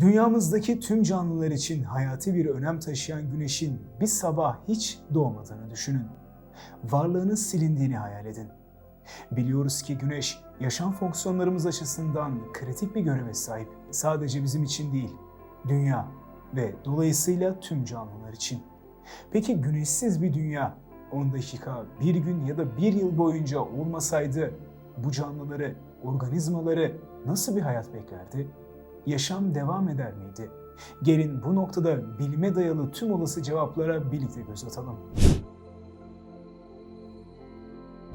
Dünyamızdaki tüm canlılar için hayati bir önem taşıyan güneşin bir sabah hiç doğmadığını düşünün. Varlığının silindiğini hayal edin. Biliyoruz ki güneş yaşam fonksiyonlarımız açısından kritik bir göreve sahip. Sadece bizim için değil, dünya ve dolayısıyla tüm canlılar için. Peki güneşsiz bir dünya 10 dakika, bir gün ya da bir yıl boyunca olmasaydı bu canlıları, organizmaları nasıl bir hayat beklerdi? Yaşam devam eder miydi? Gelin bu noktada bilime dayalı tüm olası cevaplara birlikte göz atalım.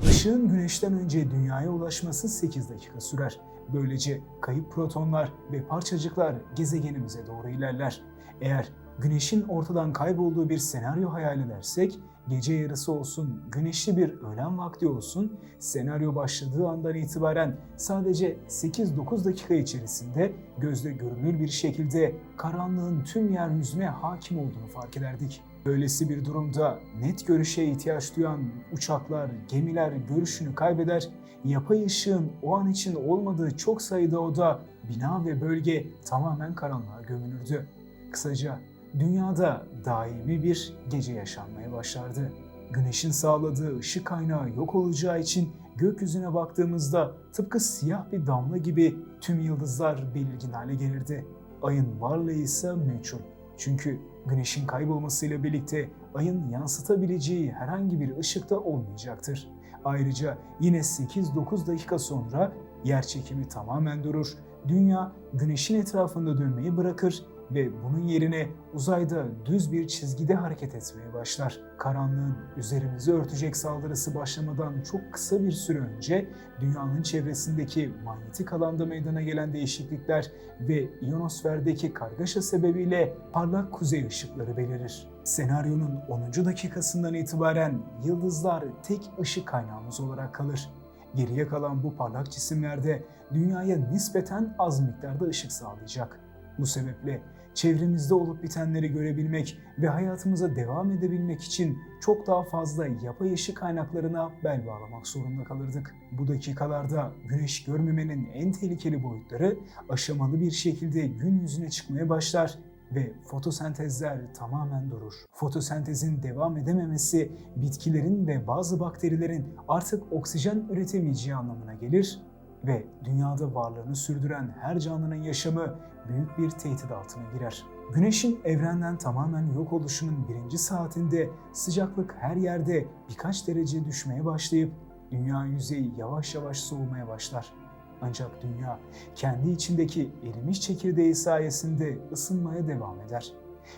Işığın güneşten önce dünyaya ulaşması 8 dakika sürer. Böylece kayıp protonlar ve parçacıklar gezegenimize doğru ilerler. Eğer güneşin ortadan kaybolduğu bir senaryo hayal edersek, gece yarısı olsun, güneşli bir öğlen vakti olsun, senaryo başladığı andan itibaren sadece 8-9 dakika içerisinde gözle görünür bir şekilde karanlığın tüm yeryüzüne hakim olduğunu fark ederdik. Böylesi bir durumda net görüşe ihtiyaç duyan uçaklar, gemiler görüşünü kaybeder, yapay ışığın o an için olmadığı çok sayıda oda, bina ve bölge tamamen karanlığa gömülürdü. Kısaca dünyada daimi bir gece yaşanmaya başlardı. Güneşin sağladığı ışık kaynağı yok olacağı için gökyüzüne baktığımızda tıpkı siyah bir damla gibi tüm yıldızlar belirgin hale gelirdi. Ayın varlığı ise meçhul. Çünkü güneşin kaybolmasıyla birlikte ayın yansıtabileceği herhangi bir ışık da olmayacaktır. Ayrıca yine 8-9 dakika sonra yer çekimi tamamen durur. Dünya güneşin etrafında dönmeyi bırakır ve bunun yerine uzayda düz bir çizgide hareket etmeye başlar. Karanlığın üzerimizi örtecek saldırısı başlamadan çok kısa bir süre önce dünyanın çevresindeki manyetik alanda meydana gelen değişiklikler ve ionosferdeki kargaşa sebebiyle parlak kuzey ışıkları belirir. Senaryonun 10. dakikasından itibaren yıldızlar tek ışık kaynağımız olarak kalır. Geriye kalan bu parlak cisimlerde dünyaya nispeten az miktarda ışık sağlayacak. Bu sebeple çevremizde olup bitenleri görebilmek ve hayatımıza devam edebilmek için çok daha fazla yapay ışık kaynaklarına bel bağlamak zorunda kalırdık. Bu dakikalarda güneş görmemenin en tehlikeli boyutları aşamalı bir şekilde gün yüzüne çıkmaya başlar ve fotosentezler tamamen durur. Fotosentezin devam edememesi bitkilerin ve bazı bakterilerin artık oksijen üretemeyeceği anlamına gelir ve dünyada varlığını sürdüren her canlının yaşamı büyük bir tehdit altına girer. Güneşin evrenden tamamen yok oluşunun birinci saatinde sıcaklık her yerde birkaç derece düşmeye başlayıp dünya yüzeyi yavaş yavaş soğumaya başlar. Ancak dünya kendi içindeki erimiş çekirdeği sayesinde ısınmaya devam eder.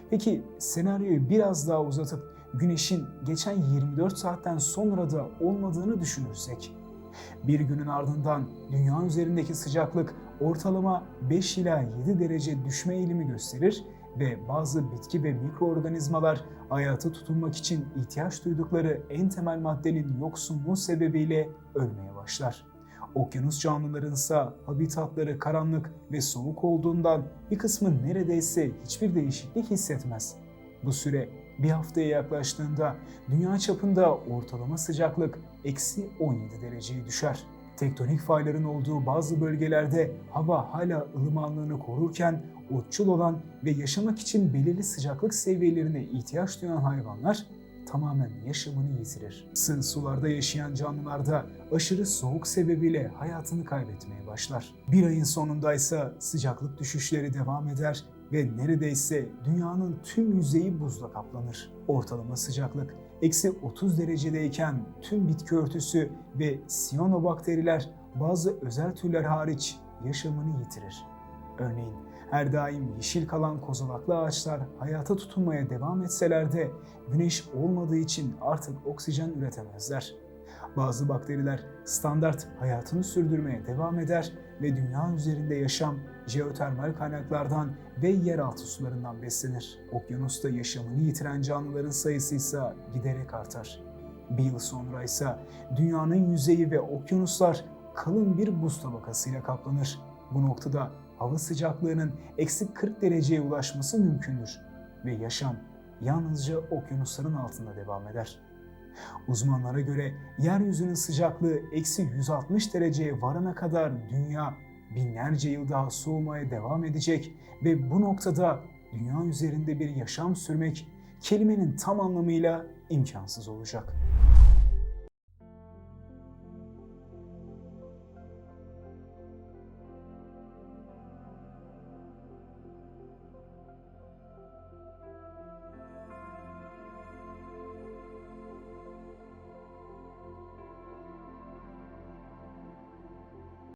Peki senaryoyu biraz daha uzatıp güneşin geçen 24 saatten sonra da olmadığını düşünürsek bir günün ardından dünya üzerindeki sıcaklık ortalama 5 ila 7 derece düşme eğilimi gösterir ve bazı bitki ve mikroorganizmalar hayata tutunmak için ihtiyaç duydukları en temel maddenin yoksunluğu sebebiyle ölmeye başlar. Okyanus canlıların ise habitatları karanlık ve soğuk olduğundan bir kısmı neredeyse hiçbir değişiklik hissetmez. Bu süre bir haftaya yaklaştığında dünya çapında ortalama sıcaklık eksi 17 dereceye düşer. Tektonik fayların olduğu bazı bölgelerde hava hala ılımanlığını korurken otçul olan ve yaşamak için belirli sıcaklık seviyelerine ihtiyaç duyan hayvanlar tamamen yaşamını yitirir. Sığ sularda yaşayan canlılarda aşırı soğuk sebebiyle hayatını kaybetmeye başlar. Bir ayın sonunda ise sıcaklık düşüşleri devam eder ve neredeyse dünyanın tüm yüzeyi buzla kaplanır. Ortalama sıcaklık eksi 30 derecedeyken tüm bitki örtüsü ve siyanobakteriler bazı özel türler hariç yaşamını yitirir. Örneğin her daim yeşil kalan kozalaklı ağaçlar hayata tutunmaya devam etseler de güneş olmadığı için artık oksijen üretemezler. Bazı bakteriler standart hayatını sürdürmeye devam eder ve dünya üzerinde yaşam jeotermal kaynaklardan ve yeraltı sularından beslenir. Okyanusta yaşamını yitiren canlıların sayısı ise giderek artar. Bir yıl sonra ise dünyanın yüzeyi ve okyanuslar kalın bir buz tabakasıyla kaplanır. Bu noktada hava sıcaklığının eksi 40 dereceye ulaşması mümkündür ve yaşam yalnızca okyanusların altında devam eder. Uzmanlara göre yeryüzünün sıcaklığı eksi 160 dereceye varana kadar dünya binlerce yıl daha soğumaya devam edecek ve bu noktada dünya üzerinde bir yaşam sürmek kelimenin tam anlamıyla imkansız olacak.